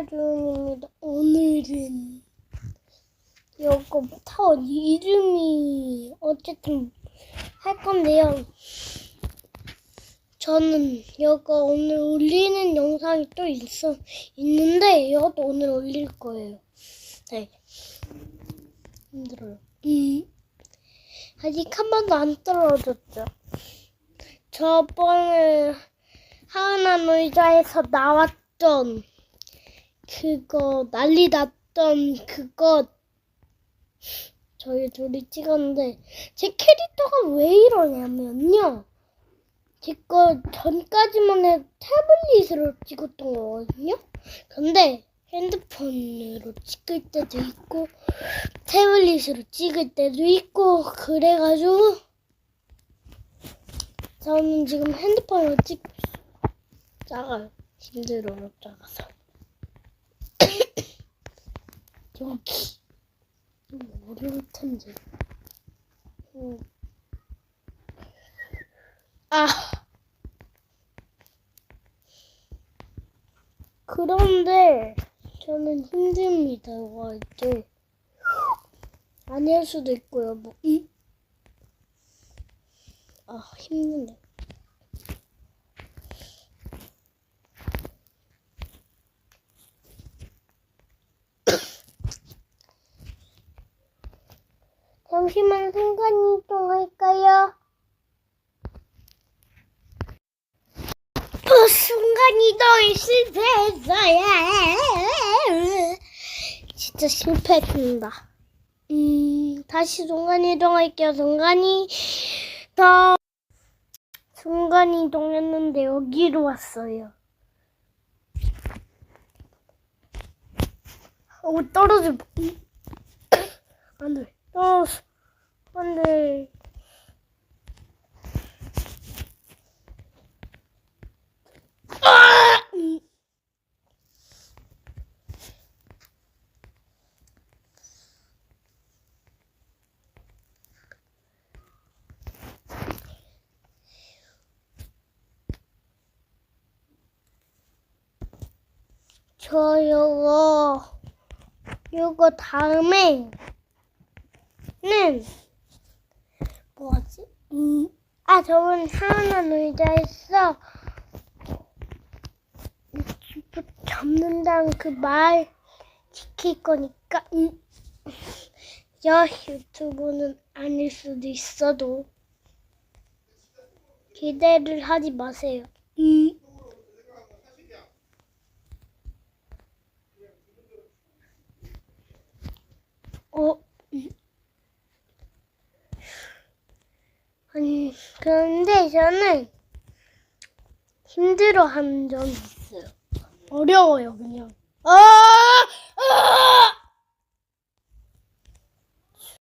김달준입니다. 오늘은 이거 타원 이름이 어쨌든 할 건데요. 저는 이거 오늘 올리는 영상이 또 있어 있는데 이것도 오늘 올릴 거예요. 네. 힘들어요. 음. 아직 한 번도 안 떨어졌죠. 저번에 하은한 의자에서 나왔던 그거 난리 났던 그거 저희 둘이 찍었는데 제 캐릭터가 왜 이러냐면요. 제 거 전까지만 해도 태블릿으로 찍었던 거거든요. 근데 핸드폰으로 찍을 때도 있고 태블릿으로 찍을 때도 있고 그래가지고 저는 지금 핸드폰으로 찍 작아요. 힘들어요, 작아서. 여기 좀 어려울 텐데. 음. 아. 그런데 저는 힘듭니다. 이거 이제 아닐 수도 있고요. 뭐. 음? 아 힘드네. 잠시만 순간 이동 할까요? 또 순간 이동이 실패했어요. 진짜 실패했습니다. 음, 다시 순간 이동 할게요. 순간이 더 순간 이동 했는데 여기로 왔어요. 어, 떨어져. 안 돼. 떨어져. 안 돼. 저 요거 요거 다음에 는 뭐지? 음, 아 저번 하나 의자에서 유튜브 접는다는 그 말 지킬 거니까 음, 여 유튜브는 아닐 수도 있어도 기대를 하지 마세요. 음. 어, 아니, 그런데 저는 힘들어 하는 적이 있어요. 어려워요, 그냥. 아! 아!